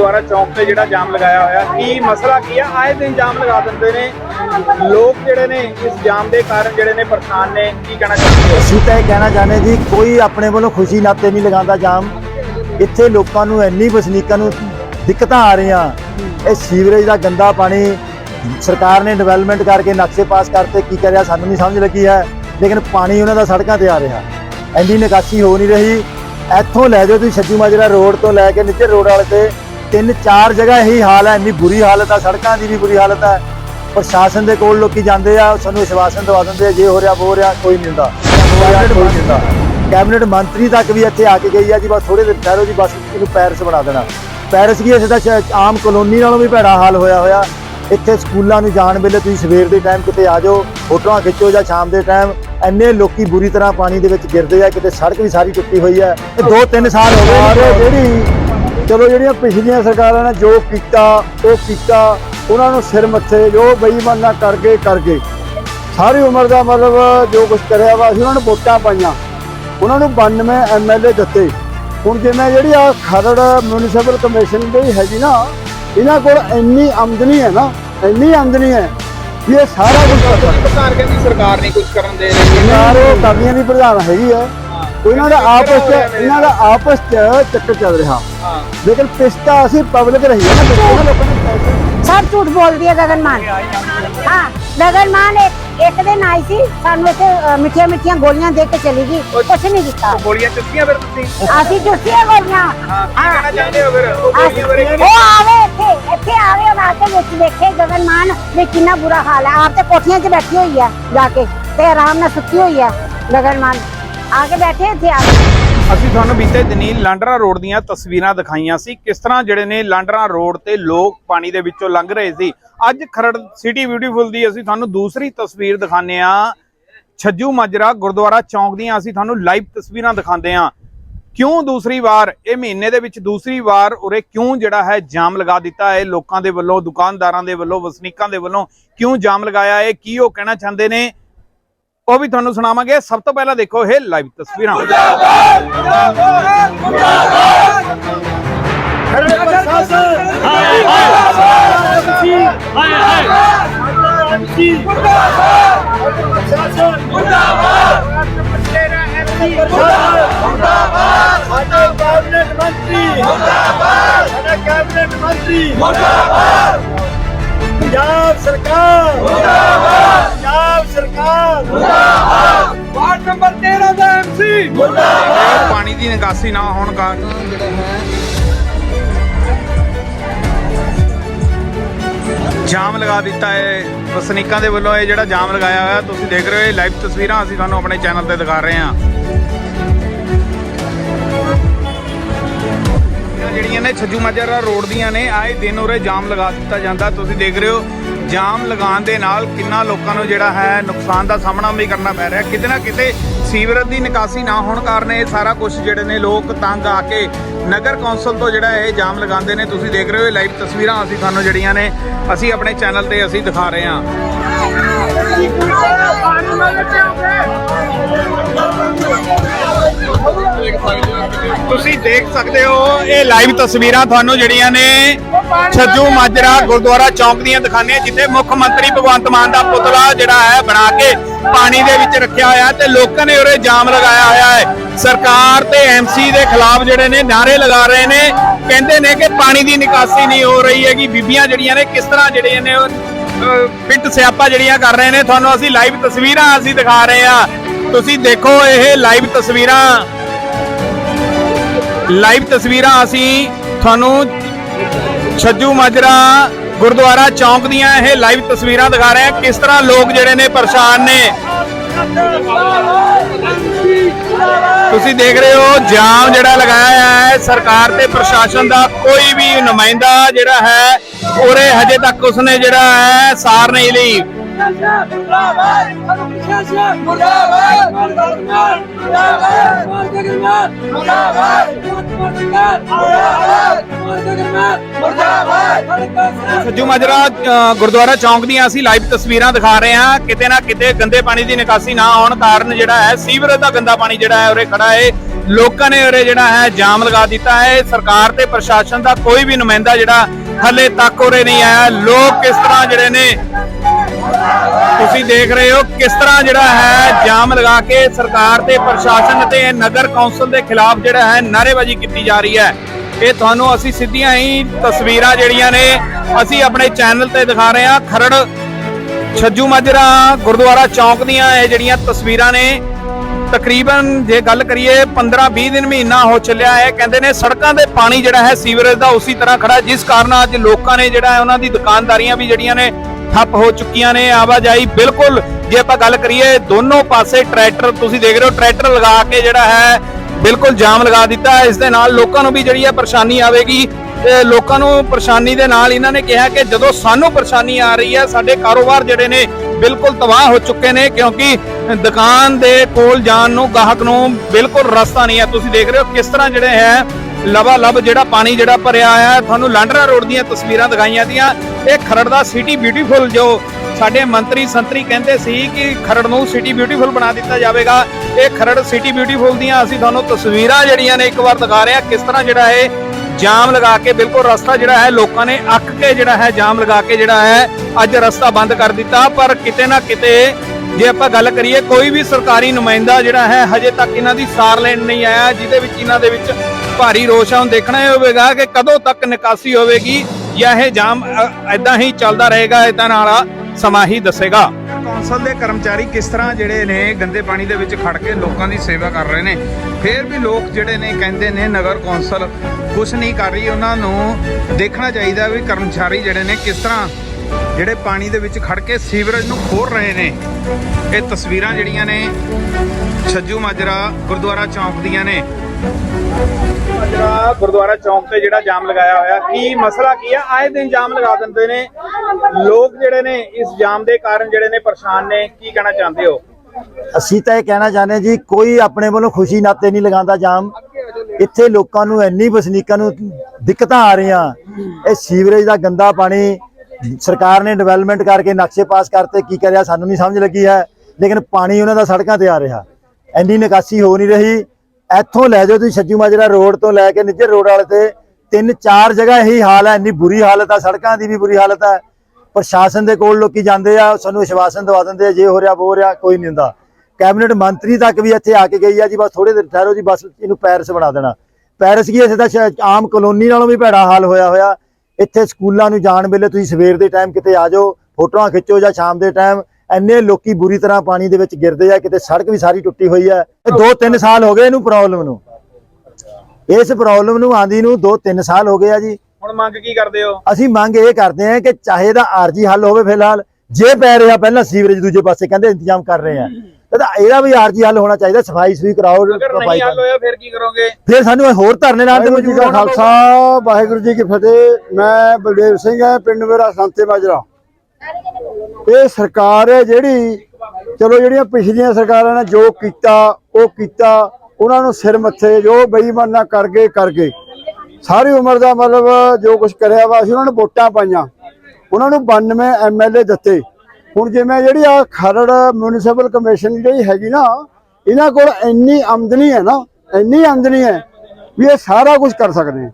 ਗੁਰਦੁਆਰਾ ਚੌਂਕ ਤੇ ਜਿਹੜਾ ਜਾਮ ਲਗਾਇਆ ਹੋਇਆ, ਕੀ ਮਸਲਾ ਕੀ ਆ? ਆਏ ਦਿਨ ਜਾਮ ਲਗਾ ਦਿੰਦੇ ਨੇ। ਲੋਕ ਜਿਹੜੇ ਨੇ ਇਸ ਜਾਮ ਦੇ ਕਾਰਨ ਜਿਹੜੇ ਨੇ ਪਰੇਸ਼ਾਨ ਨੇ, ਕੀ ਕਹਿਣਾ ਚਾਹੁੰਦੇ ਅਸੀਂ ਤਾਂ ਇਹ ਕਹਿਣਾ ਚਾਹੁੰਦੇ ਜੀ, ਕੋਈ ਆਪਣੇ ਵੱਲੋਂ ਖੁਸ਼ੀ ਨਾਤੇ ਨਹੀਂ ਲਗਾਉਂਦਾ ਜਾਮ। ਇੱਥੇ ਲੋਕਾਂ ਨੂੰ ਇੰਨੀ ਵਸਨੀਕਾਂ ਨੂੰ ਦਿੱਕਤਾਂ ਆ ਰਹੀਆਂ। ਇਹ ਸੀਵਰੇਜ ਦਾ ਗੰਦਾ ਪਾਣੀ ਸਰਕਾਰ ਨੇ ਡਿਵੈਲਪਮੈਂਟ ਕਰਕੇ ਨਕਸ਼ੇ ਪਾਸ ਕਰਤੇ, ਕੀ ਕਰਿਆ ਸਾਨੂੰ ਨਹੀਂ ਸਮਝ ਲੱਗੀ ਹੈ। ਲੇਕਿਨ ਪਾਣੀ ਉਹਨਾਂ ਦਾ ਸੜਕਾਂ ਤੇ ਆ ਰਿਹਾ। ਇੰਨੀ ਨਿਕਾਸੀ ਹੋ ਨਹੀਂ ਰਹੀ। ਇੱਥੋਂ ਲੈ ਜਾਓ ਤੁਸੀਂ ਛੱਜੂ ਮਾਜਰਾ ਰੋਡ ਤੋਂ ਲੈ ਕੇ ਨਿੱਜੇ ਰੋਡ ਵਾਲੇ ਤੇ ਤਿੰਨ ਚਾਰ ਜਗ੍ਹਾ ਇਹੀ ਹਾਲ ਹੈ। ਇੰਨੀ ਬੁਰੀ ਹਾਲਤ ਆ ਸੜਕਾਂ ਦੀ ਵੀ ਬੁਰੀ ਹਾਲਤ ਹੈ ਪ੍ਰਸ਼ਾਸਨ ਦੇ ਕੋਲ ਲੋਕੀ ਜਾਂਦੇ ਆ ਸਾਨੂੰ ਵਿਸ਼ਵਾਸਨ ਦਵਾ ਦਿੰਦੇ ਆ ਜੇ ਹੋ ਰਿਹਾ ਹੋ ਰਿਹਾ ਕੋਈ ਨਹੀਂ ਹੁੰਦਾ। ਕੈਬਨਿਟ ਕੋਈ ਨਹੀਂ ਹੁੰਦਾ। ਕੈਬਨਿਟ ਮੰਤਰੀ ਤੱਕ ਵੀ ਇੱਥੇ ਆ ਕੇ ਗਈ ਆ ਜੀ ਬਸ ਥੋੜੇ ਦਿਨ ਠਹਿਰੋ ਜੀ ਬਸ ਇਹਨੂੰ ਪੈਰਿਸ ਬਣਾ ਦੇਣਾ। ਪੈਰਿਸ ਕੀ ਇਸੇ ਦਾ ਆਮ ਕਲੋਨੀ ਨਾਲੋਂ ਵੀ ਭੈੜਾ ਹਾਲ ਹੋਇਆ ਹੋਇਆ। ਇੱਥੇ ਸਕੂਲਾਂ ਨੂੰ ਜਾਣ ਵੇਲੇ ਤੁਸੀਂ ਸਵੇਰ ਦੇ ਟਾਈਮ ਕਿਤੇ ਆ ਜਾਓ ਫੋਟੋਆਂ ਖਿੱਚੋ ਜਾਂ ਸ਼ਾਮ ਦੇ ਟਾਈਮ ਇੰਨੇ ਲੋਕੀ ਬੁਰੀ ਤਰ੍ਹਾਂ ਪਾਣੀ ਦੇ ਵਿੱਚ ਗਿਰਦੇ ਆ ਕਿਤੇ ਸੜਕ ਵੀ ਸਾਰੀ ਟੁੱਟੀ ਹੋਈ ਹੈ। ਇਹ ਦੋ ਤਿੰਨ ਸਾਲ ਹੋ ਗਏ ਜਿਹੜੀ ਚਲੋ ਜਿਹੜੀਆਂ ਪਿਛਲੀਆਂ ਸਰਕਾਰਾਂ ਨੇ ਜੋ ਕੀਤਾ ਉਹ ਕੀਤਾ ਉਹਨਾਂ ਨੂੰ ਸਿਰ ਮੱਥੇ ਜੋ ਬੇਈਮਾਨਾ ਕਰਕੇ ਕਰਕੇ। ਸਾਰੀ ਉਮਰ ਦਾ ਮਤਲਬ ਜੋ ਕੁਝ ਕਰਿਆ ਵਾ ਅਸੀਂ ਉਹਨਾਂ ਨੂੰ ਵੋਟਾਂ ਪਾਈਆਂ। ਉਹਨਾਂ ਨੂੰ 92 ਐਮਐਲਏ ਦਿੱਤੇ। ਹੁਣ ਜਿਵੇਂ ਜਿਹੜੀ ਆ ਖਰੜ ਮਿਊਨਿਸਪਲ ਕਮਿਸ਼ਨ ਦੀ ਹੈਗੀ ਨਾ ਇਹਨਾਂ ਕੋਲ ਇੰਨੀ ਆਮਦਨੀ ਹੈ ਨਾ ਇੰਨੀ ਆਮਦਨੀ ਹੈ ਕਿ ਇਹ ਸਾਰਾ ਕੁਝ ਕਰ ਸਕਦੇ। ਪ੍ਰਧਾਨ ਕਹਿੰਦੀ ਸਰਕਾਰ ਨਹੀਂ ਕੁਝ ਕਰਨ ਦੇ ਰਹੀ। ਸਰਕਾਰ ਉਹ ਕਰਦੀਆਂ ਦੀ ਪ੍ਰਧਾਨ ਹੈਗੀ ਹੈ ਇਹਨਾਂ ਦਾ ਆਪਸ ਚ ਇਹਨਾਂ ਦਾ ਆਪਸ ਚ ਚੱਕਰ ਚੱਲ ਰਿਹਾ। ਹਾਂ। ਲੇਕਿਨ ਪਿਸਤਾ ਅਸੀਂ ਪਬਲਿਕ ਰਹੀ ਹੈ ਨਾ ਦੇਖੋ ਲੋਕਾਂ ਨੇ ਪੈਸੇ ਸਭ ਝੂਠ ਬੋਲਦੀ ਹੈ ਗਗਨਮਾਨ ਹਾਂ ਗਗਨਮਾਨ ਇੱਕ ਇੱਕ ਦਿਨ ਆਈ ਸੀ ਸਾਨੂੰ ਇੱਥੇ ਮਿੱਠੀਆਂ ਮਿੱਠੀਆਂ ਗੋਲੀਆਂ ਦੇ ਕੇ ਚਲੀ ਗਈ। ਕੁਛ ਨਹੀਂ ਕੀਤਾ। ਗੋਲੀਆਂ ਚੁੱਕੀਆਂ ਫਿਰ ਤੁਸੀਂ? ਅਸੀਂ ਚੁੱਕੀਆਂ ਗੋਲੀਆਂ। ਹਾਂ ਕੀ ਕਹਿਣਾ ਚਾਹੁੰਦੇ ਹੋ ਫਿਰ? ਉਹ ਗੋਲੀਆਂ ਬਾਰੇ ਉਹ ਆਵੇ ਇੱਥੇ ਇੱਥੇ ਆਵੇ ਉਹ ਆ ਕੇ ਵਿੱਚ ਦੇਖੇ ਗਗਨਮਾਨ ਵੀ ਕਿੰਨਾ ਬੁਰਾ ਹਾਲ ਹੈ। ਆਪ ਤੇ ਕੋਠੀਆਂ 'ਚ ਬੈਠੀ ਹੋਈ ਹੈ ਜਾ ਕੇ ਤੇ ਆਰਾਮ ਨਾਲ ਸੁੱਤੀ ਹੋਈ ਹੈ ਗਗਨਮਾਨ ਆ ਕੇ ਬੈਠੇ ਇੱਥੇ ਆ ਅਸੀਂ ਤੁਹਾਨੂੰ ਬੀਤੇ ਦਿਨੀ ਲਾਂਡਰਾ ਰੋਡ ਦੀਆਂ ਤਸਵੀਰਾਂ ਦਿਖਾਈਆਂ ਸੀ, ਕਿਸ ਤਰ੍ਹਾਂ ਜਿਹੜੇ ਨੇ ਲਾਂਡਰਾ ਰੋਡ ਤੇ ਲੋਕ ਪਾਣੀ ਦੇ ਵਿੱਚੋਂ ਲੰਘ ਰਹੇ ਸੀ। ਅੱਜ ਖਰੜ ਸਿਟੀ ਬਿਊਟੀਫੁਲ ਦੀ ਅਸੀਂ ਤੁਹਾਨੂੰ ਦੂਸਰੀ ਤਸਵੀਰ ਦਿਖਾਉਂਦੇ ਆ ਛੱਜੂ ਮਾਜਰਾ ਗੁਰਦੁਆਰਾ ਚੌਂਕ ਦੀਆਂ ਅਸੀਂ ਤੁਹਾਨੂੰ ਲਾਈਵ ਤਸਵੀਰਾਂ ਦਿਖਾਉਂਦੇ ਆ ਕਿਉਂ ਦੂਸਰੀ ਵਾਰ? ਇਹ ਮਹੀਨੇ ਦੇ ਵਿੱਚ ਦੂਸਰੀ ਵਾਰ ਉਰੇ ਕਿਉਂ ਜਿਹੜਾ ਹੈ ਜਾਮ ਲਗਾ ਦਿੱਤਾ ਹੈ? ਲੋਕਾਂ ਦੇ ਵੱਲੋਂ, ਦੁਕਾਨਦਾਰਾਂ ਦੇ ਵੱਲੋਂ, ਵਸਨੀਕਾਂ ਦੇ ਵੱਲੋਂ ਕਿਉਂ ਜਾਮ ਲਗਾਇਆ ਹੈ? ਕੀ ਉਹ ਕਹਿਣਾ ਚਾਹੁੰਦੇ ਨੇ? ਉਹ ਵੀ ਤੁਹਾਨੂੰ ਸੁਣਾਵਾਂਗੇ। ਸਭ ਤੋਂ ਪਹਿਲਾਂ ਦੇਖੋ ਇਹ ਲਾਈਵ ਤਸਵੀਰਾਂ। ਸਾਡਾ ਕੈਬਨਿਟ ਮੰਤਰੀ ਮੁਰਦਾਬਾਦ ਸਾਡਾ ਮੁਰਦਾਬਾਦ! ਪੰਜਾਬ ਸਰਕਾਰ। ਮੁਰਦਾਬਾਦ। ਪੰਜਾਬ ਸਰਕਾਰ। ਵਾਰਡ ਨੰਬਰ 13 ਦਾ ਐਮਸੀ ਮੁਰਦਾਬਾਦ। ਪਾਣੀ ਦੀ ਨਿਕਾਸੀ ਨਾ ਹੋਣ ਕਾਰਨ। ਜਿਹੜਾ ਹੈ ਜਾਮ ਲਗਾ ਦਿੱਤਾ ਹੈ ਵਸਨੀਕਾਂ ਦੇ ਵੱਲੋਂ ਇਹ ਜਿਹੜਾ ਜਾਮ ਲਗਾਇਆ ਹੋਇਆ ਤੁਸੀਂ ਦੇਖ ਰਹੇ ਹੋ ਇਹ ਲਾਈਵ ਤਸਵੀਰਾਂ ਅਸੀਂ ਤੁਹਾਨੂੰ ਆਪਣੇ ਚੈਨਲ ਤੇ ਦਿਖਾ ਰਹੇ ਹਾਂ। ਜਿਹੜੀਆਂ ਨੇ, ਛੱਜੂ ਮਾਜਰਾ ਰੋਡ ਦੀਆਂ ਨੇ, ਆਏ ਦਿਨ ਉਰੇ ਜਾਮ ਲਗਾ ਦਿੱਤਾ ਜਾਂਦਾ। ਤੁਸੀਂ ਦੇਖ ਰਹੇ ਹੋ, ਜਾਮ ਲਗਾਉਣ ਦੇ ਨਾਲ ਕਿੰਨਾ ਲੋਕਾਂ ਨੂੰ ਜਿਹੜਾ ਹੈ ਨੁਕਸਾਨ ਦਾ ਸਾਹਮਣਾ ਵੀ ਕਰਨਾ ਪੈ ਰਿਹਾ। ਕਿਤੇ ਨਾ ਕਿਤੇ ਸੀਵਰੇਜ ਦੀ ਨਿਕਾਸੀ ਨਾ ਹੋਣ ਕਾਰਨ ਇਹ ਸਾਰਾ ਕੁਝ ਜਿਹੜੇ ਨੇ ਲੋਕ ਤੰਗ ਆ ਕੇ ਨਗਰ ਕੌਂਸਲ ਤੋਂ ਜਿਹੜਾ ਇਹ ਜਾਮ ਲਗਾਉਂਦੇ ਨੇ। ਤੁਸੀਂ ਦੇਖ ਰਹੇ ਹੋ ਇਹ ਲਾਈਵ ਤਸਵੀਰਾਂ ਅਸੀਂ ਤੁਹਾਨੂੰ ਜਿਹੜੀਆਂ ਨੇ, ਅਸੀਂ ਆਪਣੇ ਚੈਨਲ ਤੇ ਅਸੀਂ ਦਿਖਾ ਰਹੇ ਹਾਂ। ਤੁਸੀਂ ਦੇਖ ਸਕਦੇ ਹੋ ਇਹ ਲਾਈਵ ਤਸਵੀਰਾਂ ਤੁਹਾਨੂੰ ਜਿਹੜੀਆਂ ਨੇ ਛੱਜੂ ਮਾਜਰਾ ਗੁਰਦੁਆਰਾ ਚੌਂਕ ਦੀਆਂ ਦਿਖਾਣੇ ਜਿੱਥੇ ਮੁੱਖ ਮੰਤਰੀ ਭਗਵੰਤ ਮਾਨ ਦਾ ਪੁਤਲਾ ਜਿਹੜਾ ਹੈ ਬਣਾ ਕੇ ਪਾਣੀ ਦੇ ਵਿੱਚ ਰੱਖਿਆ ਹੋਇਆ ਤੇ ਲੋਕਾਂ ਨੇ ਉਰੇ ਜਾਮ ਲਗਾਇਆ ਹੋਇਆ ਹੈ। ਸਰਕਾਰ ਤੇ ਐਮਸੀ ਦੇ ਖਿਲਾਫ ਜਿਹੜੇ ਨੇ ਨਾਰੇ ਲਗਾ ਰਹੇ ਨੇ। ਕਹਿੰਦੇ ਨੇ ਕਿ ਪਾਣੀ ਦੀ ਨਿਕਾਸੀ ਨਹੀਂ ਹੋ ਰਹੀ ਹੈਗੀ। ਬੀਬੀਆਂ ਜਿਹੜੀਆਂ ਨੇ ਕਿਸ ਤਰ੍ਹਾਂ ਜਿਹੜੀਆਂ ਨੇ ਉਹ, ਪਿੱਟ ਸਿਆਪਾ ਜਿਹੜੀਆਂ ਕਰ ਰਹੇ ਨੇ। ਤੁਹਾਨੂੰ ਅਸੀਂ ਲਾਈਵ ਤਸਵੀਰਾਂ ਅਸੀਂ ਦਿਖਾ ਰਹੇ ਹਾਂ। ਤੁਸੀਂ ਦੇਖੋ ਇਹ ਲਾਈਵ ਤਸਵੀਰਾਂ। ਲਾਈਵ ਤਸਵੀਰਾਂ ਅਸੀਂ ਤੁਹਾਨੂੰ ਛੱਜੂ ਮਾਜਰਾ ਗੁਰਦੁਆਰਾ ਚੌਂਕ ਦੀਆਂ ਇਹ ਲਾਈਵ ਤਸਵੀਰਾਂ ਦਿਖਾ ਰਹੇ ਹਾਂ। ਕਿਸ ਤਰ੍ਹਾਂ ਲੋਕ ਜਿਹੜੇ ਨੇ ਪਰੇਸ਼ਾਨ ਨੇ? ਤੁਸੀਂ ਦੇਖ ਰਹੇ ਹੋ, ਜਾਮ ਜਿਹੜਾ ਲਗਾਇਆ ਹੈ। ਸਰਕਾਰ ਤੇ ਪ੍ਰਸ਼ਾਸਨ ਦਾ ਕੋਈ ਵੀ ਨੁਮਾਇੰਦਾ ਜਿਹੜਾ ਹੈ, ਉਰੇ ਹਜੇ ਤੱਕ ਉਸਨੇ ਜਿਹੜਾ ਹੈ, ਸਾਰ ਨਹੀਂ ਲਈ। ਸੱਜੂ ਮਾਜਰਾ ਗੁਰਦੁਆਰਾ ਚੌਂਕ ਦੀਆਂ ਅਸੀਂ ਲਾਈਵ ਤਸਵੀਰਾਂ ਦਿਖਾ ਰਹੇ ਹਾਂ। ਕਿਤੇ ਨਾ ਕਿਤੇ ਗੰਦੇ ਪਾਣੀ ਦੀ ਨਿਕਾਸੀ ਨਾ ਆਉਣ ਕਾਰਨ ਜਿਹੜਾ ਹੈ, ਸੀਵਰੇਜ ਦਾ ਗੰਦਾ ਪਾਣੀ ਜਿਹੜਾ ਹੈ, ਉਰੇ ਖੜਾ ਹੈ ਲੋਕਾਂ ਨੇ ਉਰੇ ਜਿਹੜਾ ਹੈ, ਜਾਮ ਲਗਾ ਦਿੱਤਾ ਹੈ। ਸਰਕਾਰ ਤੇ ਪ੍ਰਸ਼ਾਸਨ ਦਾ ਕੋਈ ਵੀ ਨੁਮਾਇੰਦਾ ਜਿਹੜਾ ਹਲੇ ਤੱਕ ਉਰੇ ਨਹੀਂ ਆਇਆ। ਲੋਕ ਕਿਸ ਤਰ੍ਹਾਂ ਜਿਹੜੇ ਨੇ ਤੁਸੀਂ ਦੇਖ ਰਹੇ ਹੋ ਕਿਸ ਤਰ੍ਹਾਂ ਜਿਹੜਾ ਹੈ ਜਾਮ ਲਗਾ ਕੇ ਸਰਕਾਰ ਤੇ ਪ੍ਰਸ਼ਾਸਨ ਤੇ ਨਗਰ ਕੌਂਸਲ ਦੇ ਖਿਲਾਫ ਜਿਹੜਾ ਹੈ ਨਾਅਰੇਬਾਜ਼ੀ ਕੀਤੀ ਜਾ ਰਹੀ ਹੈ। ਇਹ ਤੁਹਾਨੂੰ ਅਸੀਂ ਸਿੱਧੀਆਂ ਹੀ ਤਸਵੀਰਾਂ ਜਿਹੜੀਆਂ ਨੇ ਅਸੀਂ ਆਪਣੇ ਚੈਨਲ ਤੇ ਦਿਖਾ ਰਹੇ ਹਾਂ। ਖਰੜ, ਛੱਜੂ ਮਾਜਰਾ, ਗੁਰਦੁਆਰਾ ਚੌਂਕ ਦੀਆਂ ਇਹ ਜਿਹੜੀਆਂ ਤਸਵੀਰਾਂ ਨੇ, ਤਕਰੀਬਨ ਜੇ ਗੱਲ ਕਰੀਏ 15-20 ਦਿਨ ਮਹੀਨਾ ਹੋ ਚੱਲਿਆ ਹੈ। ਕਹਿੰਦੇ ਨੇ ਸੜਕਾਂ ਦੇ ਪਾਣੀ ਜਿਹੜਾ ਹੈ ਸੀਵਰੇਜ ਦਾ ਉਸੇ ਤਰ੍ਹਾਂ ਖੜਾ ਜਿਸ ਕਾਰਨ ਅੱਜ ਲੋਕਾਂ ਨੇ ਜਿਹੜਾ ਹੈ ਉਹਨਾਂ ਦੀ ਦੁਕਾਨਦਾਰੀਆਂ ਵੀ ਜਿਹੜੀਆਂ ਨੇ ਠੱਪ ਹੋ ਚੁੱਕੀਆਂ ਨੇ, ਆਵਾਜਾਈ ਬਿਲਕੁਲ, ਜੇ ਆਪਾਂ ਗੱਲ ਕਰੀਏ ਦੋਨੋਂ ਪਾਸੇ ਟਰੈਕਟਰ, ਤੁਸੀਂ ਦੇਖ ਰਹੇ ਹੋ ਟਰੈਕਟਰ ਲਗਾ ਕੇ ਜਿਹੜਾ ਹੈ, ਬਿਲਕੁਲ ਜਾਮ ਲਗਾ ਦਿੱਤਾ। ਇਸ ਦੇ ਨਾਲ ਲੋਕਾਂ ਨੂੰ ਵੀ ਜਿਹੜੀ ਹੈ ਪਰੇਸ਼ਾਨੀ ਆਵੇਗੀ। ਲੋਕਾਂ ਨੂੰ ਪਰੇਸ਼ਾਨੀ ਦੇ ਨਾਲ ਇਹਨਾਂ ਨੇ ਕਿਹਾ ਕਿ ਜਦੋਂ ਸਾਨੂੰ ਪਰੇਸ਼ਾਨੀ ਆ ਰਹੀ ਹੈ, ਸਾਡੇ ਕਾਰੋਬਾਰ ਜਿਹੜੇ ਨੇ ਬਿਲਕੁਲ ਤਬਾਹ ਹੋ ਚੁੱਕੇ ਨੇ, ਕਿਉਂਕਿ ਦੁਕਾਨ ਦੇ ਕੋਲ ਜਾਣ ਨੂੰ, ਗਾਹਕ ਨੂੰ ਬਿਲਕੁਲ ਰਸਤਾ ਨਹੀਂ ਹੈ। ਤੁਸੀਂ ਦੇਖ ਰਹੇ ਹੋ ਕਿਸ ਤਰ੍ਹਾਂ ਜਿਹੜੇ ਹੈ ਲਵਾ ਲਬ ਜਿਹੜਾ ਪਾਣੀ ਜਿਹੜਾ ਭਰਿਆ ਆਇਆ ਤੁਹਾਨੂੰ ਲਾਂਡਰਾ ਰੋਡ ਦੀਆਂ ਤਸਵੀਰਾਂ ਦਿਖਾਈਆਂ ਦੀਆਂ ਇਹ ਖਰੜ ਦਾ ਸਿਟੀ ਬਿਊਟੀਫੁਲ ਜੋ ਸਾਡੇ ਮੰਤਰੀ ਸੰਤਰੀ ਕਹਿੰਦੇ ਸੀ ਕਿ ਖਰੜ ਨੂੰ ਸਿਟੀ ਬਿਊਟੀਫੁਲ ਬਣਾ ਦਿੱਤਾ ਜਾਵੇਗਾ। ਇਹ ਖਰੜ ਸਿਟੀ ਬਿਊਟੀਫੁਲ ਦੀਆਂ ਅਸੀਂ ਤੁਹਾਨੂੰ ਤਸਵੀਰਾਂ ਜਿਹੜੀਆਂ ਨੇ ਇੱਕ ਵਾਰ ਦਿਖਾ ਰਹੇ ਹਾਂ ਕਿਸ ਤਰ੍ਹਾਂ ਜਿਹੜਾ ਇਹ ਜਾਮ ਲਗਾ ਕੇ ਬਿਲਕੁਲ ਰਸਤਾ ਜਿਹੜਾ ਹੈ, ਲੋਕਾਂ ਨੇ ਅੱਕ ਕੇ ਜਿਹੜਾ ਹੈ ਜਾਮ ਲਗਾ ਕੇ ਜਿਹੜਾ ਹੈ, ਅੱਜ ਰਸਤਾ ਬੰਦ ਕਰ ਦਿੱਤਾ। ਪਰ ਕਿਤੇ ਨਾ ਕਿਤੇ ਜੇ ਆਪਾਂ ਗੱਲ ਕਰੀਏ, ਕੋਈ ਵੀ ਸਰਕਾਰੀ ਨੁਮਾਇੰਦਾ ਜਿਹੜਾ ਹੈ, ਹਜੇ ਤੱਕ ਇਹਨਾਂ ਦੀ ਸਾਰ ਲੈਣ ਨਹੀਂ ਆਇਆ, ਜਿਹਦੇ ਵਿੱਚ ਇਹਨਾਂ ਦੇ ਵਿੱਚ ਭਾਰੀ ਰੋਸ਼ ਆ, ਹੁਣ ਦੇਖਣਾ ਇਹ ਹੋਵੇਗਾ ਕਿ ਕਦੋਂ ਤੱਕ ਨਿਕਾਸੀ ਹੋਵੇਗੀ ਜਾਂ ਇਹ ਜਾਮ ਐਦਾਂ ਹੀ ਚੱਲਦਾ ਰਹੇਗਾ ਇਦਾਂ ਨਾਲ ਸਮਾਂ ਹੀ ਦੱਸੇਗਾ। ਕੌਂਸਲ ਦੇ ਕਰਮਚਾਰੀ ਕਿਸ ਤਰ੍ਹਾਂ ਜਿਹੜੇ ਨੇ ਗੰਦੇ ਪਾਣੀ ਦੇ ਵਿੱਚ ਖੜ ਕੇ ਲੋਕਾਂ ਦੀ ਸੇਵਾ ਕਰ ਰਹੇ ਨੇ? ਫਿਰ ਵੀ ਲੋਕ ਜਿਹੜੇ ਨੇ, ਕਹਿੰਦੇ ਨੇ ਨਗਰ ਕੌਂਸਲ ਕੁਝ ਨਹੀਂ ਕਰ ਰਹੀ, ਉਹਨਾਂ ਨੂੰ ਦੇਖਣਾ ਚਾਹੀਦਾ ਵੀ ਕਰਮਚਾਰੀ ਜਿਹੜੇ ਨੇ ਕਿਸ ਤਰ੍ਹਾਂ ਜਿਹੜੇ ਪਾਣੀ ਦੇ ਵਿੱਚ ਖੜ ਕੇ ਸੀਵਰੇਜ ਨੂੰ ਖੋਰ ਰਹੇ ਨੇ। ਇਹ ਤਸਵੀਰਾਂ ਜਿਹੜੀਆਂ ਨੇ, ਛੱਜੂ ਮਾਜਰਾ ਗੁਰਦੁਆਰਾ ਚੌਂਕ ਦੀਆਂ ਨੇ। ਮਾਜਰਾ ਗੁਰਦੁਆਰਾ ਚੌਂਕ ਤੇ ਜਿਹੜਾ ਜਾਮ ਲਗਾਇਆ ਹੋਇਆ, ਕੀ ਮਸਲਾ ਕੀ ਆ? ਆਏ ਦਿਨ ਜਾਮ ਲਗਾ ਦਿੰਦੇ ਨੇ। ਲੋਕ ਜਿਹੜੇ ਨੇ ਇਸ ਜਾਮ ਦੇ ਕਾਰਨ ਜਿਹੜੇ ਨੇ ਪਰੇਸ਼ਾਨ ਨੇ, ਕੀ ਕਹਿਣਾ ਚਾਹੁੰਦੇ ਹੋ? ਅਸੀਂ ਤਾਂ ਇਹ ਕਹਿਣਾ ਚਾਹੁੰਦੇ ਜੀ, ਕੋਈ ਆਪਣੇ ਵੱਲੋਂ ਖੁਸ਼ੀ ਨਾਤੇ ਨਹੀਂ ਲਗਾਉਂਦਾ ਜਾਮ। ਇੱਥੇ ਲੋਕਾਂ ਨੂੰ ਇੰਨੀ ਵਸਨੀਕਾਂ ਨੂੰ ਦਿੱਕਤਾਂ ਆ ਰਹੀਆਂ। ਇਹ ਸੀਵਰੇਜ ਦਾ ਗੰਦਾ ਪਾਣੀ, ਸਰਕਾਰ ਨੇ ਡਿਵੈਲਪਮੈਂਟ ਕਰਕੇ ਨਕਸ਼ੇ ਪਾਸ ਕਰਤੇ, ਕੀ ਕਰਿਆ ਸਾਨੂੰ ਨਹੀਂ ਸਮਝ ਲੱਗੀ ਹੈ। ਲੇਕਿਨ ਪਾਣੀ ਉਹਨਾਂ ਦਾ ਸੜਕਾਂ ਤੇ ਆ ਰਿਹਾ। ਇੰਨੀ ਨਿਕਾਸੀ ਹੋ ਨਹੀਂ ਰਹੀ। ਇੱਥੋਂ ਲੈ ਜਾਓ ਤੁਸੀਂ ਛੱਜੂ ਮਾਜਰਾ ਰੋਡ ਤੋਂ ਲੈ ਕੇ ਨਿੱਜਰ ਰੋਡ ਵਾਲੇ ਤੇ। ਤਿੰਨ ਚਾਰ ਜਗ੍ਹਾ ਇਹੀ ਹਾਲ ਹੈ ਇੰਨੀ ਬੁਰੀ ਹਾਲਤ ਆ, ਸੜਕਾਂ ਦੀ ਵੀ ਬੁਰੀ ਹਾਲਤ ਹੈ ਪ੍ਰਸ਼ਾਸਨ ਦੇ ਕੋਲ ਲੋਕੀ ਜਾਂਦੇ ਆ, ਸਾਨੂੰ ਵਿਸ਼ਵਾਸਨ ਦਵਾ ਦਿੰਦੇ ਆ, ਜੇ ਹੋ ਰਿਹਾ ਉਹ ਹੋ ਰਿਹਾ, ਕੋਈ ਨਹੀਂ ਹੁੰਦਾ। ਕੈਬਨਿਟ ਮੰਤਰੀ ਤੱਕ ਵੀ ਇੱਥੇ ਆ ਕੇ ਗਈ ਆ ਜੀ, ਬਸ ਥੋੜੇ ਦਿਨ ਠਹਿਰੋ ਜੀ, ਬਸ ਇਹਨੂੰ ਪੈਰਿਸ ਬਣਾ ਦੇਣਾ। ਪੈਰਿਸ ਕੀ ਇਸੇ ਦਾ ਸ਼ਾਇਦ ਆਮ ਕਲੋਨੀ ਨਾਲੋਂ ਵੀ ਭੈੜਾ ਹਾਲ ਹੋਇਆ ਹੋਇਆ। ਇੱਥੇ ਸਕੂਲਾਂ ਨੂੰ ਜਾਣ ਵੇਲੇ ਤੁਸੀਂ ਸਵੇਰ ਦੇ ਟਾਈਮ ਕਿਤੇ ਆ ਜਾਓ, ਫੋਟੋਆਂ ਖਿੱਚੋ ਜਾਂ ਸ਼ਾਮ ਦੇ ਟਾਈਮ ਇੰਨੇ ਲੋਕੀ ਬੁਰੀ ਤਰ੍ਹਾਂ ਪਾਣੀ ਦੇ ਵਿੱਚ ਗਿਰਦੇ ਆ ਕਿਤੇ ਸੜਕ ਵੀ ਸਾਰੀ ਟੁੱਟੀ ਹੋਈ ਹੈ ਇਹ ਦੋ ਤਿੰਨ ਸਾਲ ਹੋ ਗਏ ਇਹਨੂੰ ਪ੍ਰੋਬਲਮ ਨੂੰ। ਇਸ ਪ੍ਰੋਬਲਮ ਨੂੰ ਆਂਦੀ ਨੂੰ ਦੋ ਤਿੰਨ ਸਾਲ ਹੋ ਗਏ ਆ ਜੀ। ਹੁਣ ਮੰਗ ਕੀ ਕਰਦੇ ਹੋ? ਅਸੀਂ ਮੰਗ ਇਹ ਕਰਦੇ ਹਾਂ ਕਿ ਚਾਹੇ ਦਾ ਆਰਜੀ ਹੱਲ ਹੋਵੇ ਫਿਲਹਾਲ ਜੇ ਪੈ ਰਿਹਾ ਪਹਿਲਾਂ ਸੀਵਰੇਜ ਦੂਜੇ ਪਾਸੇ ਕਹਿੰਦੇ ਇੰਤਜ਼ਾਮ ਕਰ ਰਹੇ ਆ। ਤਾਂ ਇਹਦਾ ਵੀ ਆਰਜੀ ਹੱਲ ਹੋਣਾ ਚਾਹੀਦਾ ਸਫ਼ਾਈ ਸੁਈ ਕਰਾਓ ਅਗਰ ਸਫ਼ਾਈ ਨਹੀਂ ਹੱਲ ਹੋਇਆ ਫਿਰ ਕੀ ਕਰੋਗੇ? ਫਿਰ ਸਾਨੂੰ ਇਹ ਹੋਰ ਧਰਨੇ ਨਾਲ ਤੇ ਮੌਜੂਦ ਖਾਲਸਾ ਵਾਹਿਗੁਰੂ ਜੀ ਕੀ ਫਤਿਹ। ਮੈਂ ਬਲਦੇਵ ਸਿੰਘ ਹਾਂ ਪਿੰਡ ਮੇਰਾ ਸੰਤੇ ਮਾਜਰਾ ਇਹ ਸਰਕਾਰ ਹੈ ਜਿਹੜੀ, ਚਲੋ ਜਿਹੜੀਆਂ ਪਿਛਲੀਆਂ ਸਰਕਾਰਾਂ ਨੇ ਜੋ ਕੀਤਾ, ਉਹ ਕੀਤਾ, ਉਹਨਾਂ ਨੂੰ ਸਿਰ ਮੱਥੇ, ਜੋ ਬੇਈਮਾਨਾ ਕਰ ਗਏ ਕਰ ਗਏ ਸਾਰੀ ਉਮਰ ਦਾ ਮਤਲਬ ਜੋ ਕੁਝ ਕਰਿਆ ਵਾ, ਅਸੀਂ ਉਹਨਾਂ ਨੂੰ ਵੋਟਾਂ ਪਾਈਆਂ। ਉਹਨਾਂ ਨੂੰ 92 ਐਮਐਲਏ ਦਿੱਤੇ। ਹੁਣ ਜਿਵੇਂ ਜਿਹੜੀ ਆ ਖਰੜ ਮਿਊਨਿਸਪਲ ਕਮਿਸ਼ਨ ਜਿਹੜੀ ਹੈਗੀ ਨਾ, ਇਹਨਾਂ ਕੋਲ ਇੰਨੀ ਆਮਦਨੀ ਹੈ ਨਾ, ਇੰਨੀ ਆਮਦਨੀ ਹੈ ਵੀ ਇਹ ਸਾਰਾ ਕੁਝ ਕਰ ਸਕਦੇ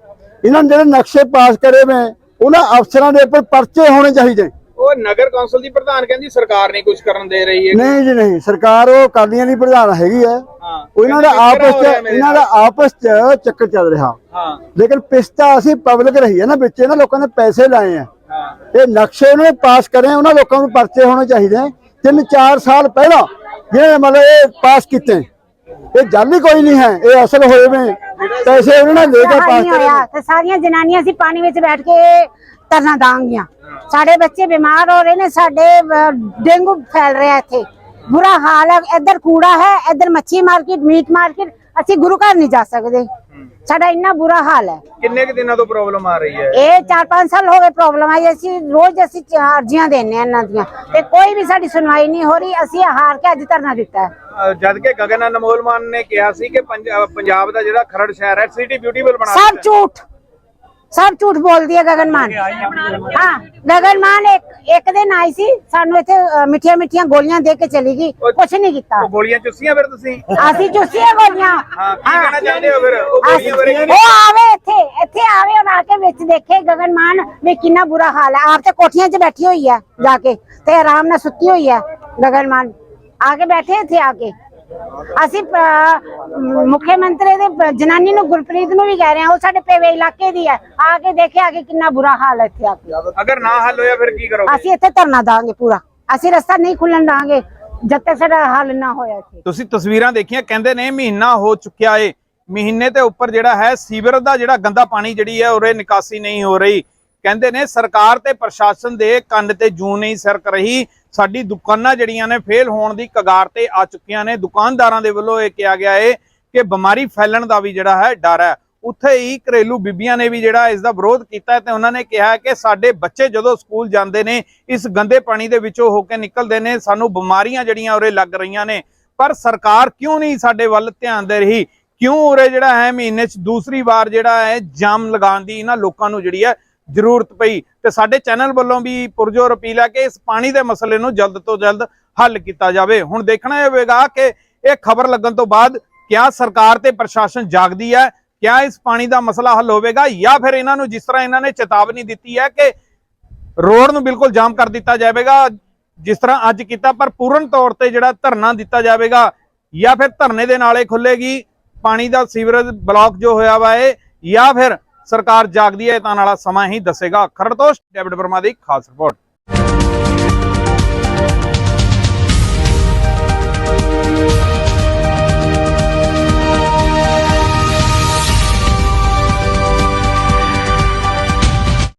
ਇਹਨਾਂ ਨੇ ਜਿਹੜੇ ਨਕਸ਼ੇ ਪਾਸ ਕਰੇ ਵੇ, ਉਹਨਾਂ ਅਫਸਰਾਂ ਦੇ ਉੱਪਰ ਪਰਚੇ ਹੋਣੇ ਚਾਹੀਦੇ। ਉਹ ਨਗਰ ਕੌਂਸਲ ਦੀ ਪ੍ਰਧਾਨ ਕਹਿੰਦੀ ਸਰਕਾਰ ਨਹੀਂ ਕੁਝ ਕਰਨ ਦੇ ਰਹੀ ਹੈ ਨਹੀਂ ਜੀ ਨਹੀਂ ਸਰਕਾਰ ਉਹ ਕਾਲੀਆਂ ਦੀ ਪ੍ਰਧਾਨ ਹੈਗੀ ਹੈ। ਹਾਂ ਉਹ ਇਹਨਾਂ ਦਾ ਆਪਸ ਚ ਇਹਨਾਂ ਦਾ ਆਪਸ ਚ ਚੱਕਰ ਚੱਲ ਰਿਹਾ। ਹਾਂ। ਲੇਕਿਨ ਪਿਸਤਾ ਅਸੀਂ ਪਬਲਿਕ ਰਹੀ ਹੈ ਨਾ ਵਿੱਚ ਇਹਨਾਂ ਲੋਕਾਂ ਨੇ ਪੈਸੇ ਲਾਏ ਆ ਹਾਂ। ਇਹ ਨਕਸ਼ੇ ਉਹਨਾਂ ਨੇ ਪਾਸ ਕਰੇ ਉਹਨਾਂ ਲੋਕਾਂ ਨੂੰ ਪਰਚੇ ਹੋਣੇ ਚਾਹੀਦੇ ਆ। ਤਿੰਨ ਚਾਰ ਸਾਲ ਪਹਿਲਾਂ ਜਿਹਨੇ ਮਤਲਬ ਇਹ ਪਾਸ ਕੀਤੇ ਇਹ ਜਾਲੀ ਕੋਈ ਨਹੀਂ ਹੈ ਇਹ ਅਸਲ ਹੋਏ ਵੇ। ਪੈਸੇ ਉਹਨਾਂ ਨੇ ਲੈ ਕੇ ਪਾਸ ਕਰੇ ਤੇ ਸਾਰੀਆਂ ਜਨਾਨੀਆਂ ਅਸੀਂ ਪਾਣੀ ਵਿੱਚ ਬੈਠ ਕੇ ਤਰਨਾ ਦਾਂਗੀਆਂ। ਸਾਡੇ ਬੱਚੇ ਬਿਮਾਰ ਹੋ ਰਹੇ ਨੇ ਸਾਡੇ ਡੇਂਗੂ ਫੈਲ ਰਿਹਾ ਇੱਥੇ। ਬੁਰਾ ਹਾਲ ਹੈ ਇੱਧਰ ਕੂੜਾ ਹੈ ਇੱਧਰ ਮੱਛੀ ਮਾਰਕੀਟ ਮੀਟ ਮਾਰਕੀਟ ਅਸੀਂ ਗੁਰੂ ਘਰ ਨਹੀਂ ਜਾ ਸਕਦੇ। ਸਾਡਾ ਇੰਨਾ ਬੁਰਾ ਹਾਲ ਹੈ। ਕਿੰਨੇ ਕੁ ਦਿਨਾਂ ਤੋਂ ਪ੍ਰੋਬਲਮ ਆ ਰਹੀ ਹੈ? ਇਹ 4-5 ਸਾਲ ਹੋ ਗਏ ਪ੍ਰੋਬਲਮ ਆਈ ਅਸੀਂ ਰੋਜ਼ ਅਸੀਂ ਅਰਜ਼ੀਆਂ ਦੇਣੇ ਇਹਨਾਂ ਦੀਆਂ। ਤੇ ਕੋਈ ਵੀ ਸਾਡੀ ਸੁਣਵਾਈ ਨਹੀਂ ਹੋ ਰਹੀ ਅਸੀਂ ਹਾਰ ਕੇ ਅੱਜ ਧਰਨਾ ਦਿੱਤਾ ਜਦ ਕਿ ਗਗਨ ਅਨਮੋਲ ਮਾਨ ਨੇ ਕਿਹਾ ਸੀ ਕਿ ਪੰਜਾਬ ਦਾ ਜਿਹੜਾ ਖਰੜ ਸ਼ਹਿਰ ਹੈ ਸਿਟੀ ਬਿਊਟੀਫੁਲ ਬਣਾ ਸਭ ਝੂਠ। ਸਭ ਝੂਠ ਬੋਲਦੀ ਹੈ ਗਗਨਮਾਨ ਹਾਂ ਗਗਨਮਾਨ ਇੱਕ ਇੱਕ ਦਿਨ ਆਈ ਸੀ ਸਾਨੂੰ ਇੱਥੇ ਮਿੱਠੀਆਂ ਮਿੱਠੀਆਂ ਗੋਲੀਆਂ ਦੇ ਕੇ ਚਲੀ ਗਈ ਕੁਛ ਨਹੀਂ ਕੀਤਾ। ਉਹ ਗੋਲੀਆਂ ਚੁੱਸੀਆਂ ਫਿਰ ਤੁਸੀਂ? ਅਸੀਂ ਚੁੱਸੀਆਂ ਗੋਲੀਆਂ। ਹਾਂ ਕੀ ਕਹਿਣਾ ਚਾਹੁੰਦੇ ਹੋ ਫਿਰ? ਉਹ ਗੋਲੀਆਂ ਬਾਰੇ ਕੀ- ਉਹ ਆਵੇ ਇੱਥੇ ਇੱਥੇ ਆਵੇ ਆ ਕੇ ਵਿੱਚ ਦੇਖੇ ਗਗਨਮਾਨ ਵੀ ਕਿੰਨਾ ਬੁਰਾ ਹਾਲ ਹੈ। ਆਪ ਤੇ ਕੋਠੀਆਂ 'ਚ ਬੈਠੀ ਹੋਈ ਹੈ ਜਾ ਕੇ ਤੇ ਆਰਾਮ ਨਾਲ ਸੁੱਤੀ ਹੋਈ ਹੈ ਗਗਨਮਾਨ ਆ ਕੇ ਬੈਠੇ ਇੱਥੇ ਆ ਕੇ। ਅਸੀਂ ਮੁੱਖ ਮੰਤਰੀ ਦੇ ਜਨਾਨੀ ਨੂੰ ਗੁਰਪ੍ਰੀਤ ਨੂੰ ਵੀ ਕਹਿ ਰਹੇ ਹਾਂ ਉਹ ਸਾਡੇ ਪੇਵੇ ਇਲਾਕੇ ਦੀ ਹੈ। ਆ ਕੇ ਦੇਖੇ ਆ ਕੇ ਕਿੰਨਾ ਬੁਰਾ ਹਾਲ ਹੈ ਇੱਥੇ ਆ ਕੇ। ਅਗਰ ਨਾ ਹੱਲ ਹੋਇਆ ਫਿਰ ਕੀ ਕਰੋਗੇ? ਅਸੀਂ ਇੱਥੇ ਧਰਨਾ ਦਾਂਗੇ ਪੂਰਾ। ਅਸੀਂ ਰਸਤਾ ਨਹੀਂ ਖੁੱਲਣ ਦਾਂਗੇ ਜਦ ਤੱਕ ਸਾਡਾ ਹੱਲ ਨਾ ਹੋਇਆ ਇੱਥੇ। ਤੁਸੀਂ ਤਸਵੀਰਾਂ ਦੇਖੀਆਂ ਕਹਿੰਦੇ ਨੇ ਮਹੀਨਾ ਹੋ ਚੁੱਕਿਆ ਏ। ਮਹੀਨੇ ਤੇ ਉੱਪਰ ਜਿਹੜਾ ਹੈ ਸੀਵਰ ਦਾ ਜਿਹੜਾ ਗੰਦਾ ਪਾਣੀ ਜਿਹੜੀ ਹੈ ਉਰੇ ਨਿਕਾਸੀ ਨਹੀਂ ਹੋ ਰਹੀ। ਕਹਿੰਦੇ ਨੇ, ਸਰਕਾਰ ਤੇ ਪ੍ਰਸ਼ਾਸਨ ਦੇ ਕੰਨ ਤੇ ਜੂੰ ਨਹੀਂ ਸਰਕ ਰਹੀ। ਸਾਡੀ ਦੁਕਾਨਾਂ ਜਿਹੜੀਆਂ ਨੇ, ਫੇਲ ਹੋਣ ਦੀ ਕਗਾਰ ਤੇ ਆ ਚੁੱਕੀਆਂ ਨੇ। ਦੁਕਾਨਦਾਰਾਂ ਦੇ ਵੱਲੋਂ ਇਹ ਕਿਹਾ ਗਿਆ ਏ ਕਿ ਬਿਮਾਰੀ ਫੈਲਣ ਦਾ ਵੀ ਜਿਹੜਾ ਹੈ ਡਰ ਹੈ। ਉੱਥੇ ਹੀ ਘਰੇਲੂ ਬੀਬੀਆਂ ਨੇ ਵੀ ਜਿਹੜਾ ਇਸ ਦਾ ਵਿਰੋਧ ਕੀਤਾ ਤੇ ਉਹਨਾਂ ਨੇ ਕਿਹਾ ਕਿ ਸਾਡੇ ਬੱਚੇ ਜਦੋਂ ਸਕੂਲ ਜਾਂਦੇ ਨੇ, ਇਸ ਗੰਦੇ ਪਾਣੀ ਦੇ ਵਿੱਚੋਂ ਹੋ ਕੇ ਨਿਕਲਦੇ ਨੇ, ਸਾਨੂੰ ਬਿਮਾਰੀਆਂ ਜਿਹੜੀਆਂ ਉਰੇ ਲੱਗ ਰਹੀਆਂ ਨੇ। ਪਰ ਸਰਕਾਰ ਕਿਉਂ ਨਹੀਂ ਸਾਡੇ ਵੱਲ ਧਿਆਨ ਦੇ ਰਹੀ? ਕਿਉਂ ਉਰੇ ਜਿਹੜਾ ਹੈ ਮਹੀਨੇ 'ਚ ਦੂਸਰੀ ਵਾਰ ਜਿਹੜਾ ਹੈ ਜਾਮ ਲਗਾਉਣ ਦੀ ਇਹਨਾਂ ਲੋਕਾਂ ਨੂੰ ਜਿਹੜੀ ਹੈ ਜ਼ਰੂਰਤ ਪਈ ਤੇ ਸਾਡੇ ਚੈਨਲ ਵੱਲੋਂ ਵੀ ਪੁਰਜੋਰ ਅਪੀਲ ਹੈ ਕਿ ਇਸ ਪਾਣੀ ਦੇ ਮਸਲੇ ਨੂੰ ਜਲਦ ਤੋਂ ਜਲਦ ਹੱਲ ਕੀਤਾ ਜਾਵੇ। ਹੁਣ ਦੇਖਣਾ ਇਹ ਹੋਵੇਗਾ ਕਿ ਇਹ ਖਬਰ ਲੱਗਣ ਤੋਂ ਬਾਅਦ ਕਿਆ ਸਰਕਾਰ ਤੇ ਪ੍ਰਸ਼ਾਸਨ ਜਾਗਦੀ ਹੈ, ਕਿਆ ਇਸ ਪਾਣੀ ਦਾ ਮਸਲਾ ਹੱਲ ਹੋਵੇਗਾ ਜਾਂ ਫਿਰ ਇਹਨਾਂ ਨੂੰ ਜਿਸ ਤਰ੍ਹਾਂ ਇਹਨਾਂ ਨੇ ਚੇਤਾਵਨੀ ਦਿੱਤੀ ਹੈ ਕਿ ਰੋਡ ਨੂੰ ਬਿਲਕੁਲ ਜਾਮ ਕਰ ਦਿੱਤਾ ਜਾਵੇਗਾ, ਜਿਸ ਤਰ੍ਹਾਂ ਅੱਜ ਕੀਤਾ, ਪਰ ਪੂਰਨ ਤੌਰ ਤੇ ਜਿਹੜਾ ਧਰਨਾ ਦਿੱਤਾ ਜਾਵੇਗਾ ਜਾਂ ਫਿਰ ਧਰਨੇ ਦੇ ਨਾਲੇ ਖੁੱਲੇਗੀ ਪਾਣੀ ਦਾ ਸੀਵਰੇਜ ਬਲਾਕ ਜੋ ਹੋਇਆ ਵਾ ਹੈ ਜਾਂ ਫਿਰ ਸਰਕਾਰ ਜਾਗਦੀ ਹੈ ਤਾਂ ਨਾਲਾ ਸਮਾਂ ਹੀ ਦੱਸੇਗਾ। ਖਰੜ ਤੋਂ ਡੇਵਿਡ ਵਰਮਾ ਦੀ ਖਾਸ ਰਿਪੋਰਟ।